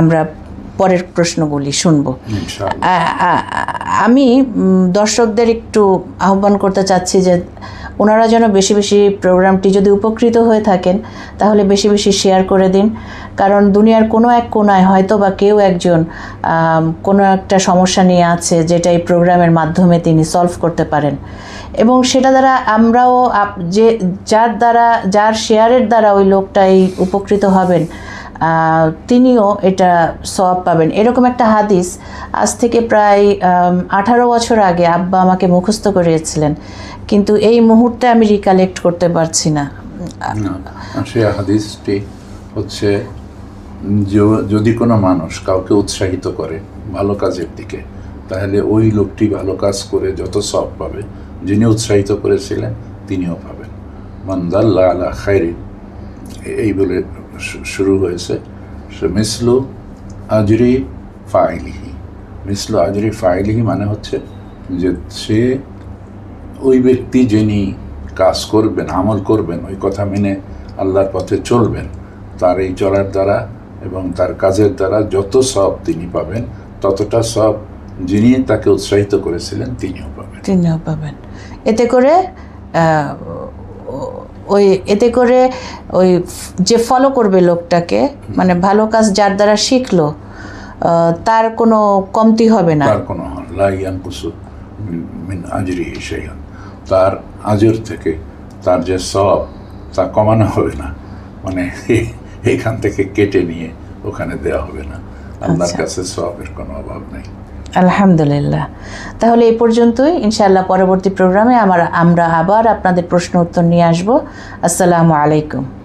আমরা পরের প্রশ্নগুলি শুনব। আমি দর্শকদের একটু আহ্বান করতে চাচ্ছি যে ওনারা যেন বেশি বেশি প্রোগ্রামটি যদি উপকৃত হয়ে থাকেন তাহলে বেশি বেশি শেয়ার করে দিন। কারণ দুনিয়ার কোনো এক কোনায় হয়তো বা কেউ একজন কোনো একটা সমস্যা নিয়ে আছে যেটা এই প্রোগ্রামের মাধ্যমে তিনি সলভ করতে পারেন। এবং সেটা দ্বারা আমরাও যে যার দ্বারা যার শেয়ারের দ্বারা ওই লোকটা এই উপকৃত হবেন তিনিও এটা সব পাবেন। এরকম একটা হাদিস আজ থেকে প্রায় আঠারো বছর আগে আব্বা আমাকে মুখস্থ করিয়েছিলেন। কিন্তু এই মুহূর্তে আমি রিকালেক্ট করতে পারছি না। সেই হাদিসটি হচ্ছে যদি কোনো মানুষ কাউকে উৎসাহিত করে ভালো কাজের দিকে, তাহলে ওই লোকটি ভালো কাজ করে যত সব পাবে, যিনি উৎসাহিত করেছিলেন তিনিও পাবেন। মন্দাল্লা আলা খাইরিন, এই বলে শুরু হয়েছে। মিসলু আজরি ফাইলিহি। মিসলু আজরি ফাইলিহি মানে হচ্ছে যে সে ওই ব্যক্তি যিনি কাজ করবেন, আমল করবেন, ওই কথা মেনে আল্লাহর পথে চলবেন, তার এই চলার দ্বারা এবং তার কাজের দ্বারা যত সব তিনি পাবেন, ততটা সব যিনি তাকে উৎসাহিত করেছিলেন তিনিও পাবেন। তিনিও পাবেন। এতে করে ওই এতে করে ওই যে ফলো করবে লোকটাকে মানে ভালো কাজ যার দ্বারা শিখলো তার কোনো কমতি হবে না। তার কোনো মিন আজরি সেইয়ান তার আজর থেকে তার যে সব তা কমানো হবে না। মানে এখান থেকে কেটে নিয়ে ওখানে দেওয়া হবে না। আল্লাহর আচ্ছা। কাছে সবের কোনো অভাব নেই। আলহামদুলিল্লাহ। তাহলে এই পর্যন্তই। ইনশাআল্লাহ পরবর্তী প্রোগ্রামে আমার আমরা আবার আপনাদের প্রশ্ন উত্তর নিয়ে আসব। আসসালামু আলাইকুম।